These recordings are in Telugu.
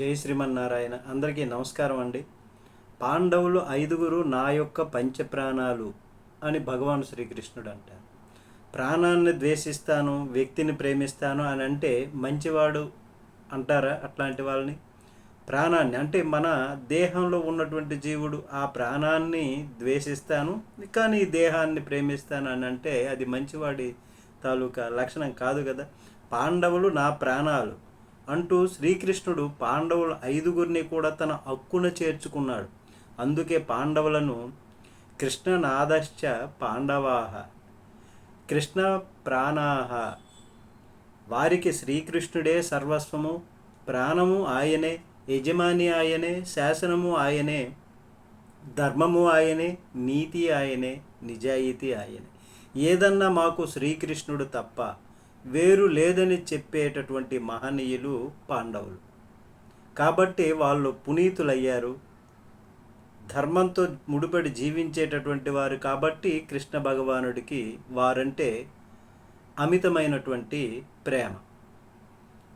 జై శ్రీమన్నారాయణ. అందరికీ నమస్కారం అండి. పాండవులు ఐదుగురు నా యొక్క పంచప్రాణాలు అని భగవాన్ శ్రీకృష్ణుడు అంటారు ప్రాణాన్ని ద్వేషిస్తాను వ్యక్తిని ప్రేమిస్తాను అని అంటే మంచివాడు అంటారా అట్లాంటి వాళ్ళని? ప్రాణాన్ని అంటే మన దేహంలో ఉన్నటువంటి జీవుడు ఆ ప్రాణాన్ని ద్వేషిస్తాను కానీ ఈ దేహాన్ని ప్రేమిస్తాను అని అంటే అది మంచివాడి తాలూకా లక్షణం కాదు కదా. పాండవులు నా ప్రాణాలు అంటూ శ్రీకృష్ణుడు పాండవులు ఐదుగురిని కూడా తన హక్కున చేర్చుకున్నాడు. అందుకే పాండవులను కృష్ణనాదశ్చ పాండవాహ కృష్ణ ప్రాణాహ వారికి శ్రీకృష్ణుడే సర్వస్వము ప్రాణము ఆయనే యజమాని ఆయనే శాసనము ఆయనే ధర్మము ఆయనే నీతి ఆయనే నిజాయితీ ఆయనే. ఏదన్నా మాకు శ్రీకృష్ణుడు తప్ప వేరు లేదని చెప్పేటటువంటి మహనీయులు పాండవులు. కాబట్టి వాళ్ళు పునీతులయ్యారు. ధర్మంతో ముడిపడి జీవించేటటువంటి వారు కాబట్టి కృష్ణ భగవానుడికి వారంటే అమితమైనటువంటి ప్రేమ.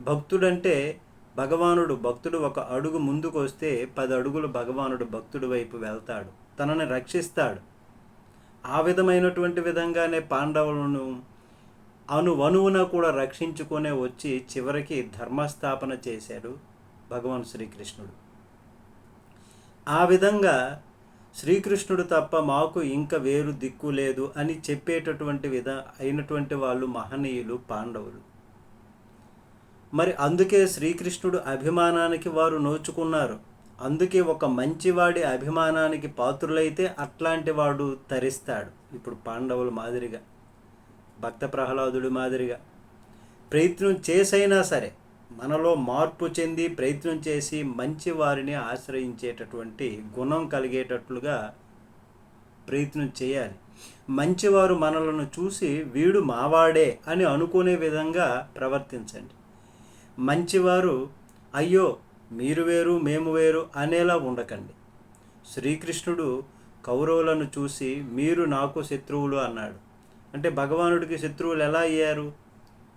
భక్తుడంటే భగవానుడు భక్తుడు ఒక అడుగు ముందుకు వస్తే పది అడుగులు భగవానుడు భక్తుడి వైపు వెళ్తాడు. తనని రక్షిస్తాడు. ఆ విధమైనటువంటి విధంగానే పాండవులను అనువనువున కూడా రక్షించుకునే వచ్చి చివరికి ధర్మస్థాపన చేశాడు భగవాన్ శ్రీకృష్ణుడు. ఆ విధంగా శ్రీకృష్ణుడు తప్ప మాకు ఇంకా వేరు దిక్కు లేదు అని చెప్పేటటువంటి విధ అయినటువంటి వాళ్ళు మహనీయులు పాండవులు. మరి అందుకే శ్రీకృష్ణుడు అభిమానానికి వారు నోచుకున్నారు. అందుకే ఒక మంచివాడి అభిమానానికి పాత్రులైతే అట్లాంటి వాడు తరిస్తాడు. ఇప్పుడు పాండవుల మాదిరిగా. భక్త ప్రహ్లాదుడి మాదిరిగా. ప్రయత్నం చేసైనా సరే మనలో మార్పు చెంది ప్రయత్నం చేసి మంచి వారిని ఆశ్రయించేటటువంటి గుణం కలిగేటట్లుగా ప్రయత్నం చేయాలి. మంచివారు మనలను చూసి వీడు మావాడే అని అనుకునే విధంగా ప్రవర్తించండి. మంచివారు అయ్యో మీరు వేరు మేము వేరు అనేలా ఉండకండి. శ్రీకృష్ణుడు కౌరవులను చూసి మీరు నాకు శత్రువులు అన్నాడు. అంటే భగవానుడికి శత్రువులు ఎలా అయ్యారు?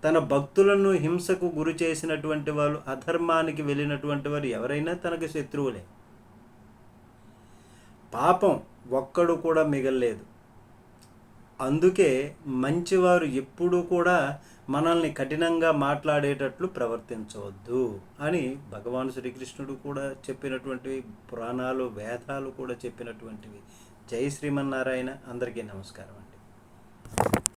తన భక్తులను హింసకు గురి చేసినటువంటి వాళ్ళు అధర్మానికి వెళ్ళినటువంటి వారు ఎవరైనా తనకు శత్రువులే. పాపం ఒక్కడు కూడా మిగల్లేదు. అందుకే మంచివారు ఎప్పుడూ కూడా మనల్ని కఠినంగా మాట్లాడేటట్లు ప్రవర్తించవద్దు అని భగవాన్ శ్రీకృష్ణుడు కూడా చెప్పినటువంటివి పురాణాలు వేదాలు కూడా చెప్పినటువంటివి. జై శ్రీమన్నారాయణ అందరికీ నమస్కారం అండి.